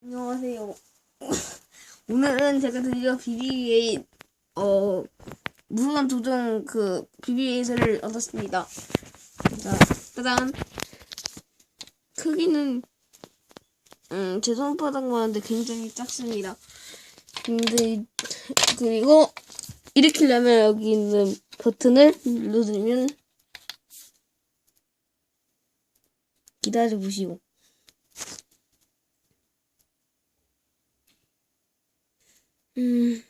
안녕하세요. 오늘은 제가 드디어 BB-8 어 무선 조정 그 BB-8을 얻었습니다. 자, 짜잔. 크기는 음, 제 손바닥만 한데 굉장히 작습니다. 근데 그리고 일으키려면 여기 있는 버튼을 눌러주면 기다려 보시오. 음.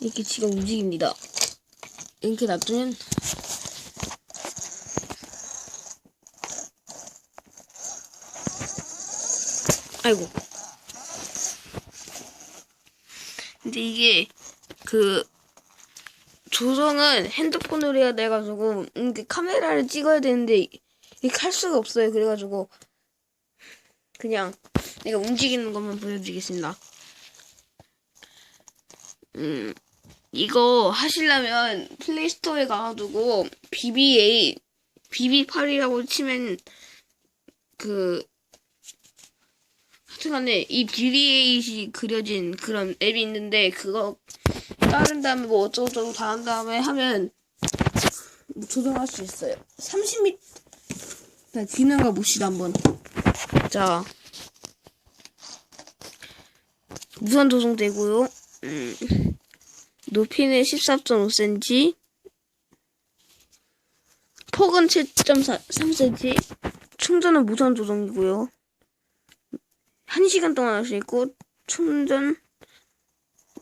이렇게 지가 움직입니다. 이렇게 놔두면 아이고. 근데 이게 그 조정은 핸드폰으로 해야 돼가지고 이게 카메라를 찍어야 되는데 이렇게 할 수가 없어요. 그래가지고 그냥 내가 움직이는 것만 보여드리겠습니다. 음 이거 하시려면 플레이스토어에 가가지고 BB8 BB8이라고 치면 그 하여튼간에 이 BB8이 그려진 그런 앱이 있는데 그거 따른 다음에 뭐 어쩌고저쩌고 다 한 다음에 하면 뭐 조정할 수 있어요. 30m 자, 기능을 봅시다, 한번. 자. 무선 조정되고요. 음, 높이는 14.5cm. 폭은 7.3cm. 충전은 무선 조정이고요. 1시간 동안 할 수 있고, 충전,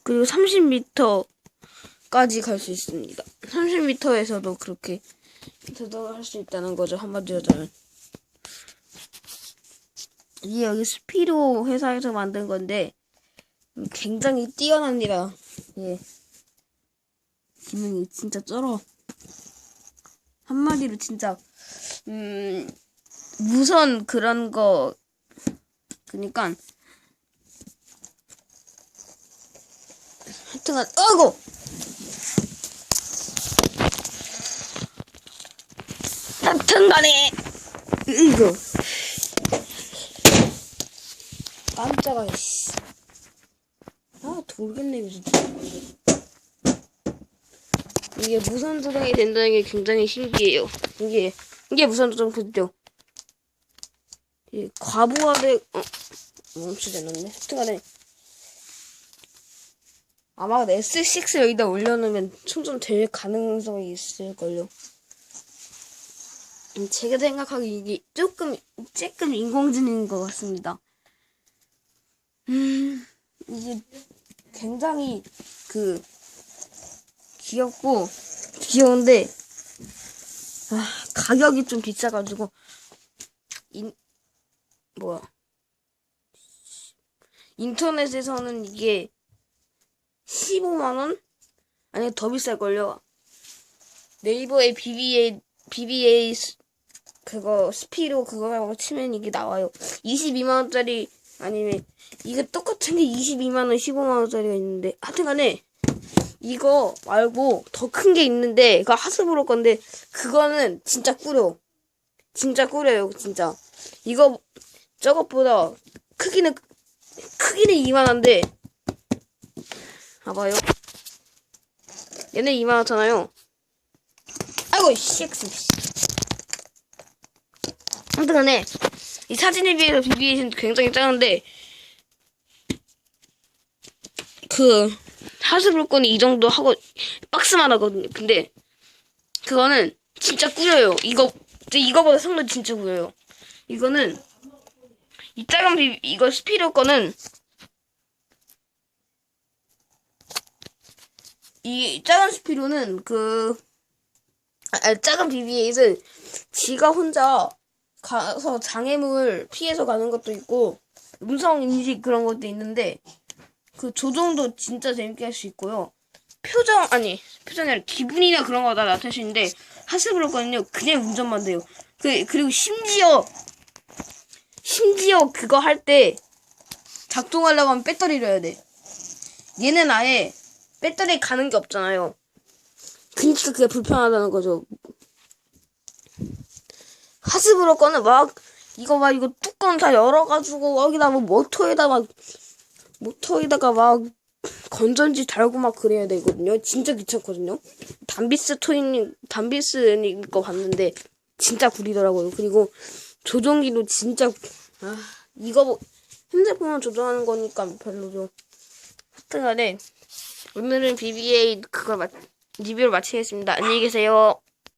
그리고 30m까지 갈 수 있습니다. 30m에서도 그렇게 조정할 수 있다는 거죠, 한마디로 하자면. 이게 여기 스피로 회사에서 만든 건데 굉장히 뛰어납니다. 예. 기능이 진짜 쩔어. 한마디로 진짜 음 무선 그런 거 그니까 하여튼간 어이구 하여튼간에 이거 깜짝아 씨. 아 돌겠네 이거 진짜. 이게 무선 조정이 된다는 게 굉장히 신기해요. 이게 이게 무선 코드죠. 이 과부하되 어 멈추겠는데 하여튼 간에. 아마 S6 여기다 올려놓으면 충전 될 가능성이 있을걸요. 음, 제가 생각하기 이게 조금 조금 인공지능인 것 같습니다. 음 이게 굉장히 그 귀엽고 귀여운데 아, 가격이 좀 비싸가지고 인 뭐야 인터넷에서는 이게 15만 원 아니 더 비쌀 걸요. 네이버에 BBA BBA 그거 스피로 그거 라고 치면 이게 나와요. 22만 원짜리 아니면 이게 똑같은 게 22만원 15만원짜리가 있는데 하여튼간에 이거 말고 더 큰 게 있는데 그거 하스브로 건데 그거는 진짜 꾸려. 진짜 꾸려요 진짜. 이거 저것보다 크기는 크기는 이만한데 봐봐요. 얘는 이만하잖아요. 아이고 씨 아무튼 간에 이 사진에 비해서 BB-8은 굉장히 작은데 그 하스블건이 이 정도 하고 박스만 하거든요. 근데 그거는 진짜 꾸려요. 이거 이거보다 성능 진짜 꾸려요. 이거는 이 작은 비 이거 스피드 거는 이 작은 스피로는 그 아, 작은 BB-8은 지가 혼자 가서 장애물 피해서 가는 것도 있고 음성 인식 그런 것도 있는데 그 조정도 진짜 재밌게 할 수 있고요. 표정 아니 표정이 아니라 기분이나 그런 거 다 나타낼 수 있는데 하스브로 거는요 그냥 운전만 돼요. 그 그리고 심지어 심지어 그거 할 때 작동하려고 하면 배터리를 해야 돼. 얘는 아예 배터리 가는 게 없잖아요. 그니까 그게 불편하다는 거죠. 하스브로 거는 막 이거 막 이거 뚜껑 다 열어가지고 여기다 뭐 모터에다 막 모터에다가 막 건전지 달고 막 그래야 되거든요. 진짜 귀찮거든요. 담비스 토이님 담비스님 거 봤는데 진짜 구리더라고요. 그리고 조종기도 진짜 아 이거 뭐 핸드폰을 조종하는 거니까 별로죠. 하여튼간에 오늘은 BBA 그걸 마, 리뷰를 마치겠습니다. 안녕히 계세요.